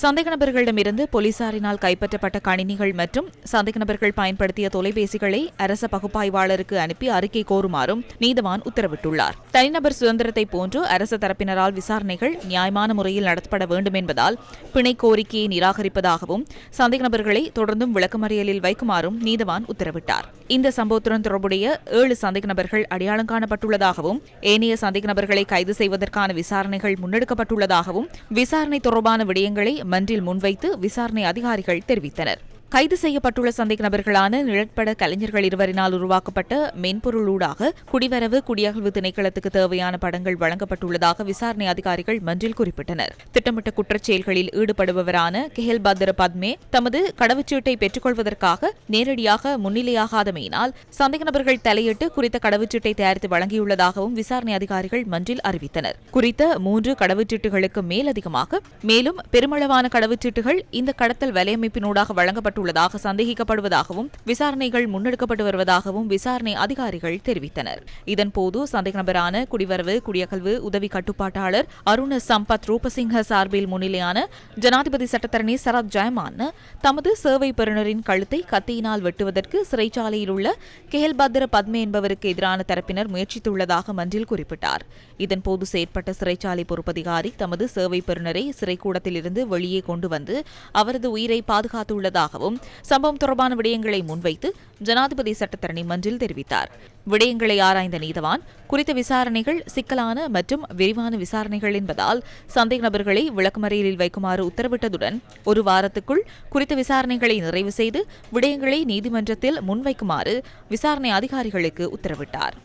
சந்தேக நபர்களிடமிருந்து போலீசாரினால் கைப்பற்றப்பட்ட கணினிகள் மற்றும் சந்தேக நபர்கள் பயன்படுத்திய தொலைபேசிகளை அரச பகுப்பாய்வாளருக்கு அனுப்பி அறிக்கை கோருமாறும் நீதவான் உத்தரவிட்டுள்ளார். தனிநபர் சுதந்திரத்தை போன்று அரசு தரப்பினரால் விசாரணைகள் நியாயமான முறையில் நடத்தப்பட வேண்டும் என்பதால் பிணை கோரிக்கையை நிராகரிப்பதாகவும் சந்தேக நபர்களை தொடர்ந்தும் விளக்கமறியலில் வைக்குமாறும் நீதவான் உத்தரவிட்டார். இந்த சம்பவத்துடன் தொடர்புடைய ஏழு சந்தேக நபர்கள் அடையாளம் காணப்பட்டுள்ளதாகவும் ஏனைய சந்தேக நபர்களை கைது செய்வதற்கான விசாரணைகள் முன்னெடுக்கப்பட்டுள்ளதாகவும் விசாரணை தொடர்பான விடயங்களை மன்றில் முன்வைத்து விசாரணை அதிகாரிகள் தெரிவித்தனர். கைது செய்யப்பட்டுள்ள சந்தேக நபர்களான நிழற்பட கலைஞர்கள் இருவரினால் உருவாக்கப்பட்ட மென்பொருளூடாக குடிவரவு குடியகழ்வு திணைக்களத்துக்கு தேவையான படங்கள் வழங்கப்பட்டுள்ளதாக விசாரணை அதிகாரிகள் மன்றில் குறிப்பிட்டனர். திட்டமிட்ட குற்றச்செயல்களில் ஈடுபடுபவரான கெஹல் பத்ர பத்மே தமது கடவுச்சீட்டை பெற்றுக்கொள்வதற்காக நேரடியாக முன்னிலையாகாதமையினால் சந்தேக நபர்கள் தலையிட்டு குறித்த கடவுச்சீட்டை தயாரித்து வழங்கியுள்ளதாகவும் விசாரணை அதிகாரிகள் மன்றில் அறிவித்தனர். குறித்த மூன்று கடவுச்சீட்டுகளுக்கு மேலதிகமாக மேலும் பெருமளவான கடவுச்சீட்டுகள் இந்த கடத்தல் வலையமைப்பினூடாக வழங்கப்பட்டு செய்யப்பட்டுள்ளதாக சந்தேகிக்கப்படுவதாகவும் விசாரணைகள் முன்னெடுக்கப்பட்டு வருவதாகவும் விசாரணை அதிகாரிகள் தெரிவித்தனர். இதன்போது சந்தேக நபரான குடிவரவு குடியகல்வு உதவி கட்டுப்பாட்டாளர் அருண சம்பத் ரூபசிங்க சார்பில் முன்னிலையான ஜனாதிபதி சட்டத்தரணி சரத் ஜெயமான் தமது சேவை பெறுநரின் கழுத்தை கத்தியினால் வெட்டுவதற்கு சிறைச்சாலையில் உள்ள கேல்பத்ர பத்மே என்பவருக்கு எதிரான தரப்பினர் முயற்சித்துள்ளதாக மன்றில் குறிப்பிட்டார். இதன்போது செயற்பட்ட சிறைச்சாலை பொறுப்பதிகாரி தமது சேவை பெறுநரை சிறைக்கூடத்திலிருந்து வெளியே கொண்டு வந்து அவரது உயிரை பாதுகாத்துள்ளதாகவும் சம்பவம் தொடர்பான விடயங்களை முன்வைத்து ஜனாதிபதி சட்டத்தரணி மன்றில் தெரிவித்தார். விடயங்களை ஆராய்ந்த நீதவான் குறித்த விசாரணைகள் சிக்கலான மற்றும் விரிவான விசாரணைகள் என்பதால் சந்தேக நபர்களை விளக்குமறையில் வைக்குமாறு உத்தரவிட்டதுடன் ஒரு வாரத்துக்குள் குறித்த விசாரணைகளை நிறைவு செய்து விடயங்களை நீதிமன்றத்தில் முன்வைக்குமாறு விசாரணை அதிகாரிகளுக்கு உத்தரவிட்டார்.